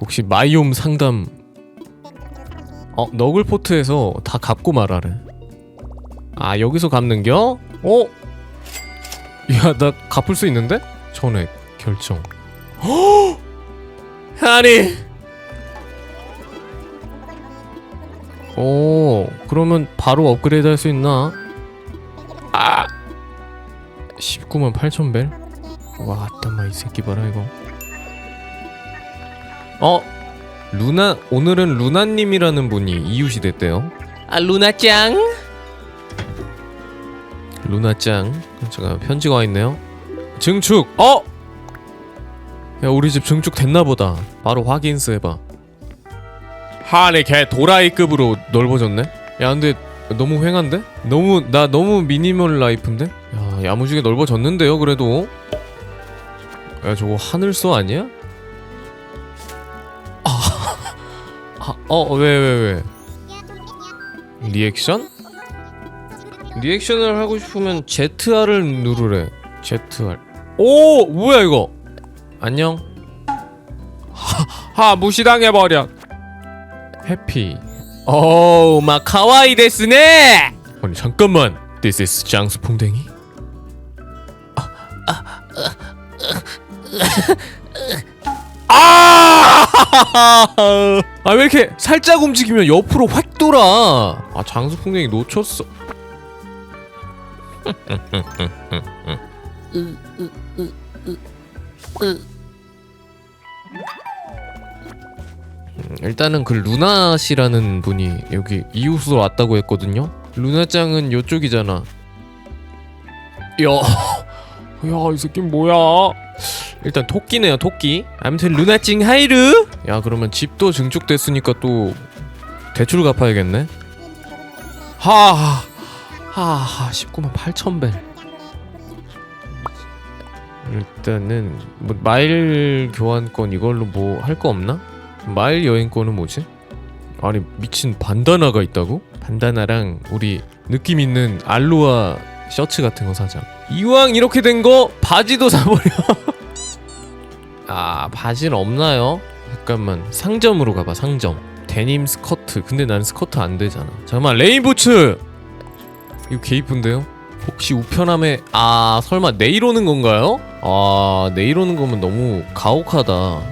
혹시 마이옴 상담 어 너글포트에서 다 갚고 말하래 아 여기서 갚는겨? 어? 야나 갚을 수 있는데? 전액 결정 허! 아니 오 그러면 바로 업그레이드 할 수 있나? 아 19만 8천 벨? 와 아따마 이 새끼 봐라 이거 어 루나 오늘은 루나님이라는 분이 이웃이 됐대요. 아 루나짱. 루나짱. 잠깐 편지가 와 있네요. 증축. 어. 야 우리 집 증축 됐나 보다. 바로 확인스 해봐. 하네 걔 도라이급으로 넓어졌네. 야 근데 너무 휑한데? 너무 나 너무 미니멀 라이프인데? 야 야무지게 넓어졌는데요 그래도. 야 저거 하늘소 아니야? 어, 왜, 왜, 왜? 리액션? 리액션을 하고 싶으면 ZR을 누르래. ZR. 오, 뭐야 이거? 안녕. 하, 하 무시당해 버려. 해피. 오, 마 카와이 데스네. 아니 잠깐만. This is 장수 풍뎅이. 아! 아 왜 이렇게 살짝 움직이면 옆으로 확 돌아? 아 장수풍뎅이 놓쳤어. 음, 일단은 그 루나 씨라는 분이 여기 이웃으로 왔다고 했거든요. 루나 짱은 요쪽이잖아. 야, 야이 새끼 뭐야? 일단 토끼네요 토끼 아무튼 루나찡 하이르 야 그러면 집도 증축됐으니까 또 대출 갚아야겠네 하하 하하 19만 8천 벨 일단은 뭐 마일 교환권 이걸로 뭐 할 거 없나? 마일 여행권은 뭐지? 아니 미친 반다나가 있다고? 반다나랑 우리 느낌 있는 알로아 셔츠 같은 거 사자 이왕 이렇게 된 거 바지도 사버려 아 바지는 없나요? 잠깐만. 상점으로 가봐 상점. 데님 스커트. 근데 난 스커트 안 되잖아. 잠깐만 레인부츠! 이거 개 이쁜데요? 혹시 우편함에 아 설마 내일 오는 건가요? 아 내일 오는 거면 너무 가혹하다.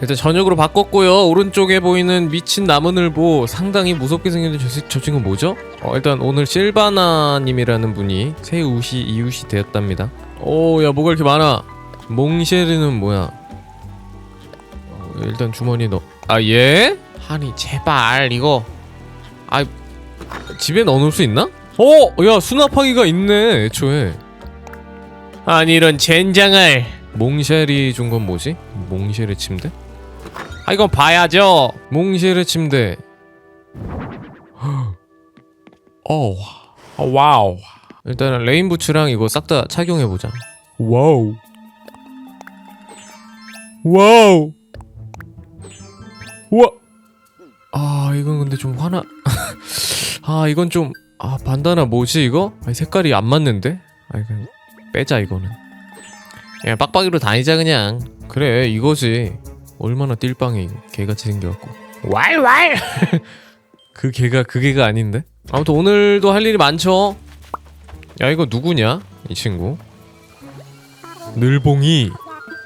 일단 저녁으로 바꿨고요. 오른쪽에 보이는 미친 나무늘보 상당히 무섭게 생겼는데 저, 저 친구 뭐죠? 어, 일단 오늘 실바나님이라는 분이 새 우시 이웃이 되었답니다. 오야 뭐가 이렇게 많아? 몽쉐르는 뭐야? 어, 일단 주머니 넣. 아 예? 아니 제발 이거. 아 집에 넣어놓을 수 있나? 어, 야 수납하기가 있네 애초에. 아니 이런 젠장을. 몽쉘이 준 건 뭐지? 몽쉘의 침대? 아 이건 봐야죠. 몽쉘의 침대. 어, 어 와우. 일단은 레인부츠랑 이거 싹 다 착용해 보자. 와우. 와우. 좀 화나. 아 이건 좀 아 반다나 뭐지 이거? 아 색깔이 안 맞는데? 아 이건 빼자 이거는. 그냥 빡빡이로 다니자 그냥. 그래 이거지. 얼마나 띨빵해 이거. 개같이 생겨갖고. 왈왈. 그 개가 그 개가 아닌데? 아무튼 오늘도 할 일이 많죠. 야 이거 누구냐? 이 친구. 늘봉이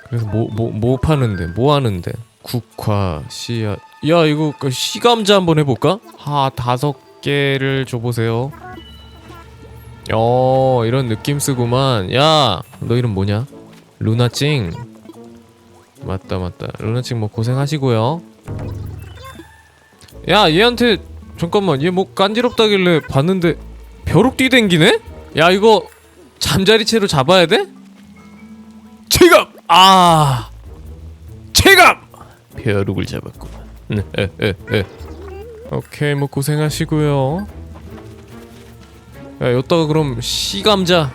그래서 뭐 뭐뭐 파는데 뭐 하는데 국화 씨앗 야 이거 그 씨감자 한번 해볼까? 하 다섯 개를 줘보세요 어 이런 느낌 쓰구만 야 너 이름 뭐냐? 루나찡 맞다 맞다 루나찡 뭐 고생하시고요 야 얘한테 잠깐만 얘뭐 깐지럽다길래 봤는데 벼룩 뛰댕기네? 야 이거 잠자리채로 잡아야 돼? 체감! 아 체감! 벼룩을 잡았구만 오케이 뭐 고생하시고요. 야 여기다가 그럼 씨감자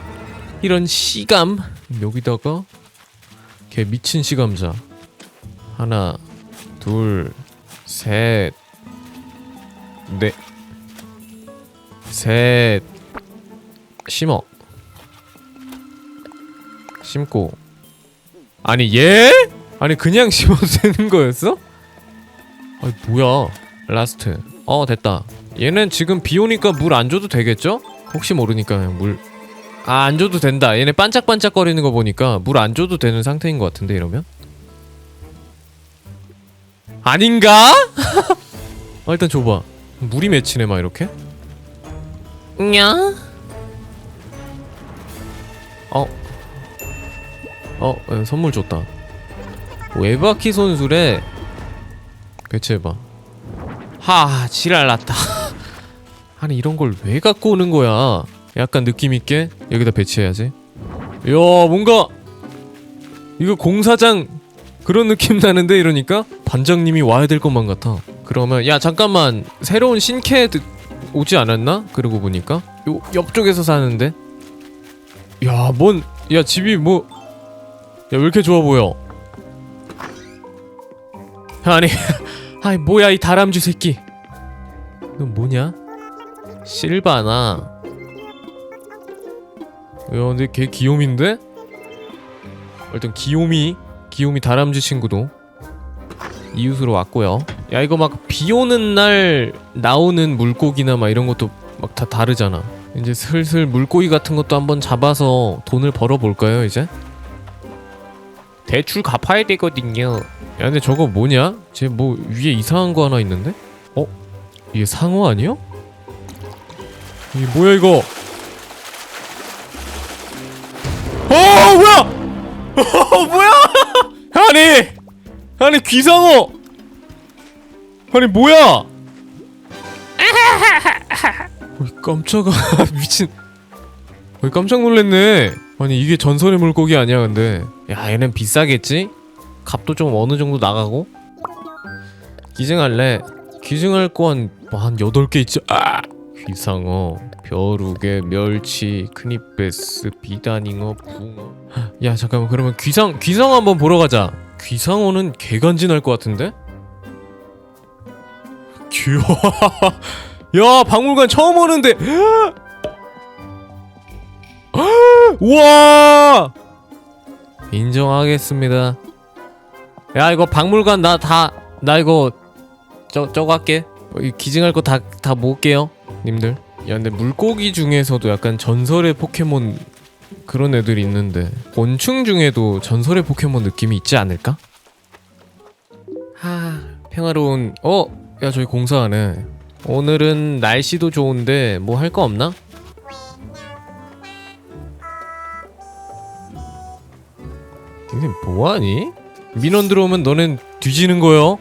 이런 씨감? 여기다가 걔 미친 씨감자. 하나 둘셋넷셋 심어. 심고. 아니 얘? 아니 그냥 심어도 되는 거였어? 아 뭐야 라스트 어 됐다 얘는 지금 비 오니까 물 안 줘도 되겠죠? 혹시 모르니까 그냥 물 아, 안 줘도 된다. 얘네 반짝반짝거리는 거 보니까 물 안 줘도 되는 상태인 것 같은데 이러면? 아닌가? 아, 일단 줘봐. 물이 맺히네 막 이렇게. 냐? 어? 어, 어, 선물 줬다. 외바퀴 손술에 배치해봐. 하, 지랄났다. 아니 이런 걸 왜 갖고 오는 거야? 약간 느낌 있게 여기다 배치해야지. 야, 뭔가 이거 공사장 그런 느낌 나는데 이러니까 반장님이 와야 될 것만 같아. 그러면 야 잠깐만 새로운 신캐 드- 오지 않았나? 그러고 보니까 요 옆쪽에서 사는데. 야, 뭔야 집이 뭐 야 왜 이렇게 좋아 보여? 아니, 아이 뭐야 이 다람쥐 새끼. 너 뭐냐? 실바나. 야 근데 걔 귀요미인데? 일단 귀요미 귀요미 다람쥐 친구도 이웃으로 왔고요 야 이거 막 비 오는 날 나오는 물고기나 막 이런 것도 막 다 다르잖아 이제 슬슬 물고기 같은 것도 한번 잡아서 돈을 벌어볼까요 이제? 대출 갚아야 되거든요. 야 근데 저거 뭐냐? 쟤 뭐 위에 이상한 거 하나 있는데? 어? 이게 상어 아니야? 이게 뭐야 이거? 어 뭐야? 어 뭐야? 아니 아니 귀상어 아니 뭐야? 어이 깜짝아 미친. 어이 깜짝 놀랐네. 아니 이게 전설의 물고기 아니야 근데 야 얘는 비싸겠지? 값도 좀 어느 정도 나가고? 기증할래. 기증할 거한한 여덟 개 있지. 아! 귀상어 벼룩에 멸치 크니베스 비단잉어 붕어. 야 잠깐만. 그러면 귀상 귀상어 한번 보러 가자. 귀상어는 개간지날 것 같은데? 귀여워 야 박물관 처음 오는데. 우와 인정하겠습니다 야 이거 박물관 나 다 나 이거 저 저거 할게 어, 이 기증할 거 다 다 모을게요 님들 야 근데 물고기 중에서도 약간 전설의 포켓몬 그런 애들이 있는데 곤충 중에도 전설의 포켓몬 느낌이 있지 않을까? 하 평화로운 어? 야 저기 공사하네 오늘은 날씨도 좋은데 뭐 할 거 없나? 이게 뭐하니? 민원 들어오면 너넨 뒤지는 거요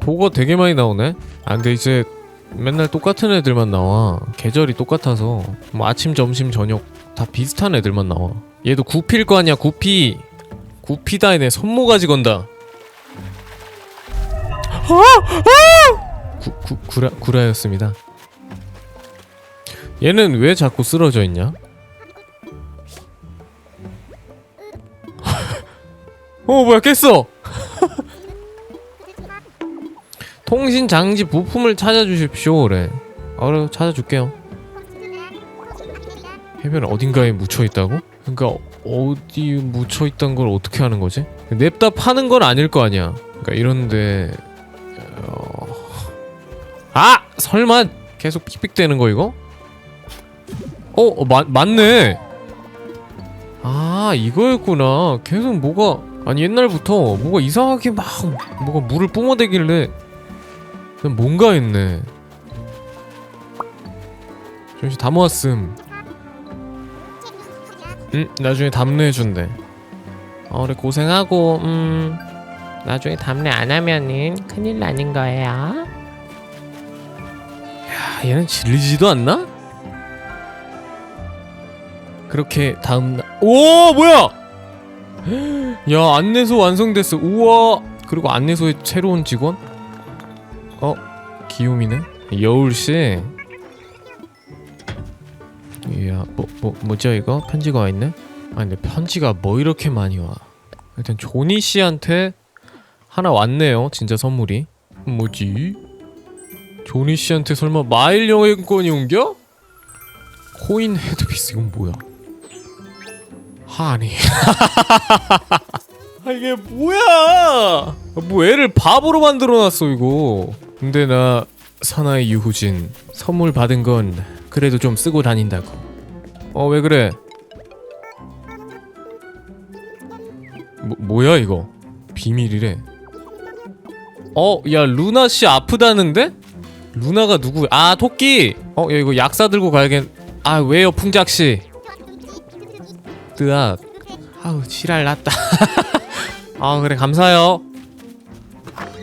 보고 되게 많이 나오네. 아 근데 이제 맨날 똑같은 애들만 나와. 계절이 똑같아서 뭐 아침, 점심, 저녁 다 비슷한 애들만 나와. 얘도 구피일 거 아니야. 구피. 구피다 얘네 손모가지 건다. 구, 구, 구라, 구라였습니다. 얘는 왜 자꾸 쓰러져 있냐? 어 뭐야 깼어 통신 장치 부품을 찾아주십시오 그래 아 그래 찾아줄게요 해변 어딘가에 묻혀있다고? 그러니까 어디 묻혀있단 걸 어떻게 하는 거지? 냅다 파는 건 아닐 거 아니야 그러니까 이런데 어... 아! 설마 계속 삑삑대는 거 이거? 어, 어 마, 맞네. 아 이거였구나. 계속 뭐가 아니 옛날부터 뭐가 이상하게 막 뭐가 물을 뿜어대길래 그냥 뭔가 했네. 잠시 다 모았음. 응 나중에 답례해준대. 어 그래 고생하고. 음 나중에 답례 안 하면은 큰일 나는 거예요 야 얘는 질리지도 않나? 그렇게 다음 날오 뭐야? 야 안내소 완성됐어. 우와. 그리고 안내소에 새로운 직원? 어 기욤이네? 여울씨. 이야 뭐, 뭐 뭐죠 이거? 편지가 와 있네? 아 근데 편지가 뭐 이렇게 많이 와? 일단 조니 씨한테 하나 왔네요 진짜 선물이. 뭐지? 조니 씨한테 설마 마일 여행권이 옮겨? 코인 헤드피스 이건 뭐야 아니. 아 이게 뭐야? 뭐 애를 바보로 만들어놨어 이거. 근데 나 사나이 유후진 선물 받은 건 그래도 좀 쓰고 다닌다고. 어 왜 그래? 뭐, 뭐야 이거? 비밀이래. 어 야 루나 씨 아프다는데? 루나가 누구야? 아 토끼! 어야 이거 약사 들고 가야겠 아 왜요 풍작 씨 뜨악 아우 지랄 났다. 아 그래 감사해요.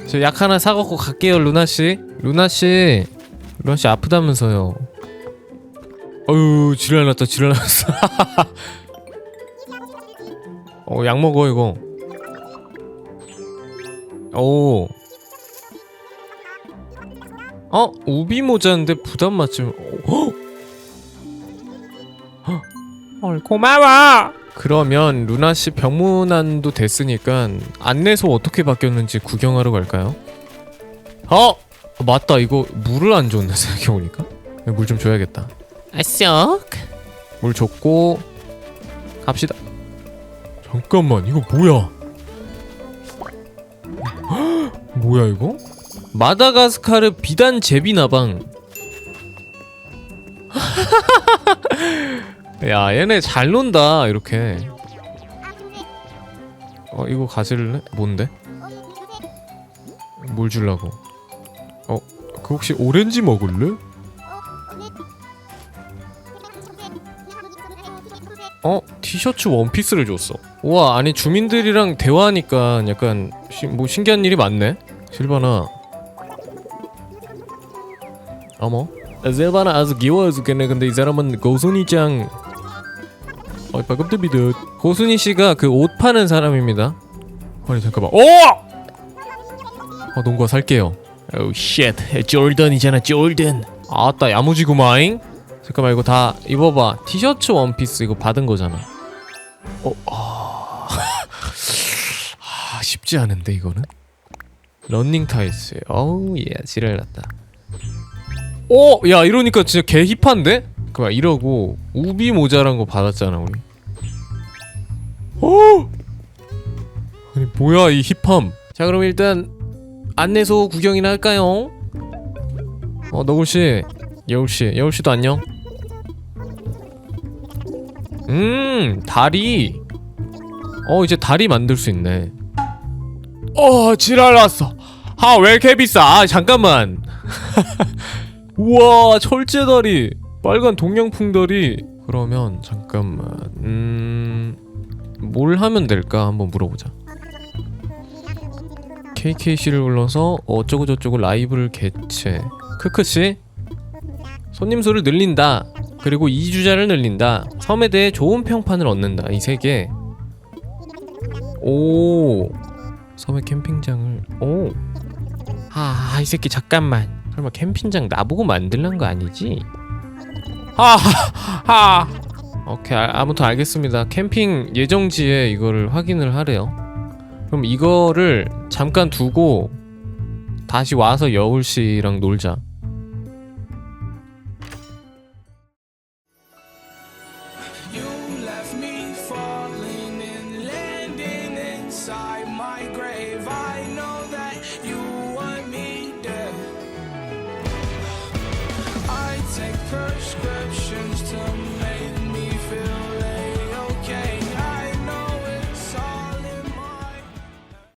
저 약 하나 사갖고 갈게요 루나씨. 루나씨. 루나씨 아프다면서요. 어휴 지랄 났다 지랄 났어. 어 약 먹어 이거. 오. 어? 우비 모자인데 부담 맞춤. 어? 헐 고마워. 그러면 루나 씨 병문안도 됐으니까 안내소 어떻게 바뀌었는지 구경하러 갈까요? 어! 맞다. 이거 물을 안 줬네 생각해보니까. 물 좀 줘야겠다. 아썩 물 줬고 갑시다. 잠깐만 이거 뭐야? 헉, 뭐야 이거? 마다가스카르 비단 제비 나방 야 얘네 잘 논다 이렇게 어 이거 가질래? 뭔데? 뭘 줄라고 어? 그 혹시 오렌지 먹을래? 어? 티셔츠 원피스를 줬어 우와 아니 주민들이랑 대화하니까 약간 시, 뭐 신기한 일이 많네 실바나 어머 실바나 아주 귀여워 죽겠네 근데 이 사람은 고순이짱 어 반갑답니다 고순이 씨가 그 옷 파는 사람입니다. 아니 잠깐만. 오! 어 농구화 살게요. 오우 쉣 졸던이잖아 졸던 아따 야무지구마잉. 잠깐만 이거 다 입어봐. 티셔츠 원피스 이거 받은 거잖아. 어? 아... 아 쉽지 않은데 이거는? 런닝 타이츠 어우 예 지랄 났다. 오! 야 이러니까 진짜 개 힙한데? 그만 이러고 우비 모자란 거 받았잖아 우리. 오! 아니 뭐야 이 힙함? 자 그럼 일단 안내소 구경이나 할까요? 어 너굴씨 여울씨 여울씨도 안녕. 음 다리. 어 이제 다리 만들 수 있네. 어 지랄 났어. 아왜 이렇게 비싸? 아 잠깐만. 우와 철제 다리 빨간 동양풍다리 그러면 잠깐만 음 뭘 하면 될까? 한번 물어보자. KKC를 불러서 어쩌고 저쩌고 라이브를 개최. 크크씨 손님 수를 늘린다. 그리고 이주자를 늘린다. 섬에 대해 좋은 평판을 얻는다. 이 세 개. 오 섬의 캠핑장을. 오 아 이 새끼 잠깐만. 설마 캠핑장 나보고 만들란 거 아니지? 하하 오케이 아, 아무튼 알겠습니다. 캠핑 예정지에 이거를 확인을 하래요. 그럼 이거를 잠깐 두고 다시 와서 여울 씨랑 놀자